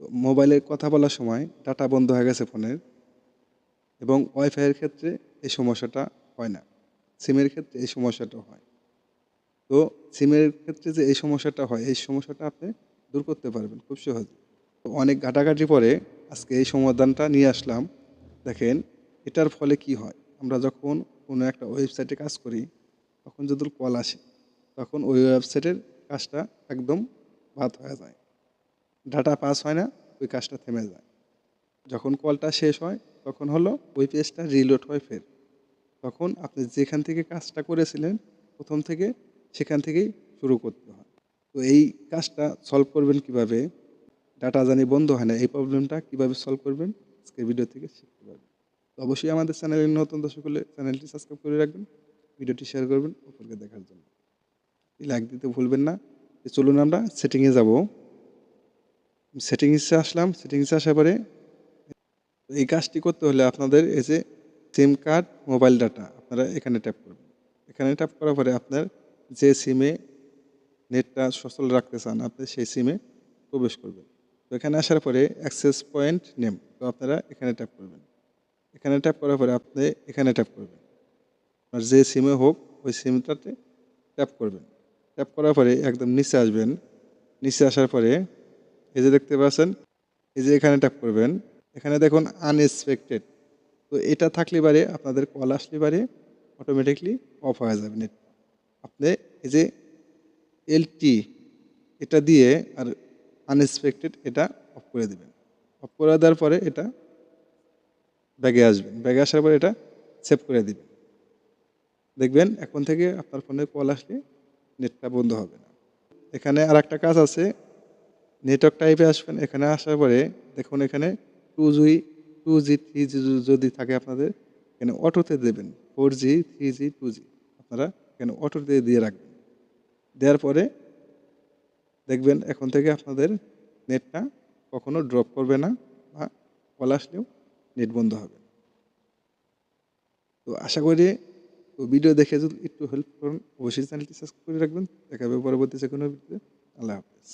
মোবাইলে কথা বলার সময় ডাটা বন্ধ হয়ে গেছে ফোনের এবং ওয়াইফাইয়ের ক্ষেত্রে এই সমস্যাটা হয় না। সিমের ক্ষেত্রে এই সমস্যাটা হয়। তো সিমের ক্ষেত্রে যে এই সমস্যাটা হয়, এই সমস্যাটা আপনি দূর করতে পারবেন খুব সহজে। তো অনেক ঘাটাঘাটি পরে আজকে এই সমাধানটা নিয়ে আসলাম। দেখেন, এটার ফলে কি হয়? আমরা যখন কোনো একটা ওয়েবসাইটে কাজ করি, তখন যদি কল আসে, তখন ওই ওয়েবসাইটের কাজটা একদম বাদ হয়ে যায়। ডাটা পাস হয় না, ওই কাজটা থেমে যায়। যখন কলটা শেষ হয়, তখন হলো ওই পেজটা রিলোড হয় ফের। তখন আপনি যেখান থেকে কাজটা করেছিলেন, প্রথম থেকে সেখান থেকেই শুরু করতে হয়। তো এই কাজটা সলভ করবেন কীভাবে? ডাটা জানি বন্ধ হয় না, এই প্রবলেমটা কীভাবে সলভ করবেন? আজকের ভিডিও থেকে শিখতে পারবেন। তো অবশ্যই আমাদের চ্যানেলে নতুন দর্শক হলে চ্যানেলটি সাবস্ক্রাইব করে রাখবেন ভিডিওটি শেয়ার করবেন, অপরকে দেখার জন্য। লাইক দিতে ভুলবেন না। চলুন আমরা সেটিংয়ে যাব। সেটিংসে আসলাম সেটিংসে আসার পরে এই কাজটি করতে হলে আপনাদের এই যে সিম কার্ড মোবাইল ডাটা আপনারা এখানে ট্যাপ করবেন। এখানে ট্যাপ করার পরে আপনার যে সিমে নেটটা সচল রাখতে চান, আপনি সেই সিমে প্রবেশ করবেন। তো এখানে আসার পরে অ্যাক্সেস পয়েন্ট নেম তো আপনারা এখানে ট্যাপ করবেন। এখানে ট্যাপ করার পরে আপনি এখানে ট্যাপ করবেন। আপনার যে সিমে হোক, ওই সিমটাতে ট্যাপ করবেন। ট্যাপ করার পরে একদম নিচে আসবেন। নিচে আসার পরে এই যে দেখতে পাচ্ছেন, এই যে এখানে ট্যাপ করবেন, এখানে দেখুন আনএক্সপেক্টেড তো এটা থাকলে পারে, আপনাদের কল আসলে পারে অটোমেটিকলি অফ হয়ে যাবে নেট আপনি এই যে এলটি এটা দিয়ে আর আনএক্সপেক্টেড এটা অফ করে দেবেন। অফ করে দেওয়ার পরে এটা ব্যাগে আসবেন। ব্যাগে আসার পরে এটা সেভ করে দিবেন। দেখবেন এখন থেকে আপনার ফোনে কল আসলে নেটটা বন্ধ হবে না। এখানে আর একটা কাজ আছে নেটওয়ার্ক টাইপে আসবেন, এখানে আসার পরে দেখুন এখানে two G two G three G যদি থাকে আপনাদের, এখানে অটোতে দেবেন four G three G two G আপনারা এখানে অটোতে দিয়ে রাখবেন। দেওয়ার পরে দেখবেন এখন থেকে আপনাদের নেটটা কখনো ড্রপ করবে না বা কল আসলেও নেট বন্ধ হবে। তো আশা করি তো ভিডিও দেখে যদি একটু হেল্প করুন, অবশ্যই চ্যানেলটি সাবস্ক্রাইব করে রাখবেন। দেখাবে পরবর্তী যে কোনো ভিডিওতে আল্লাহ হাফেজ।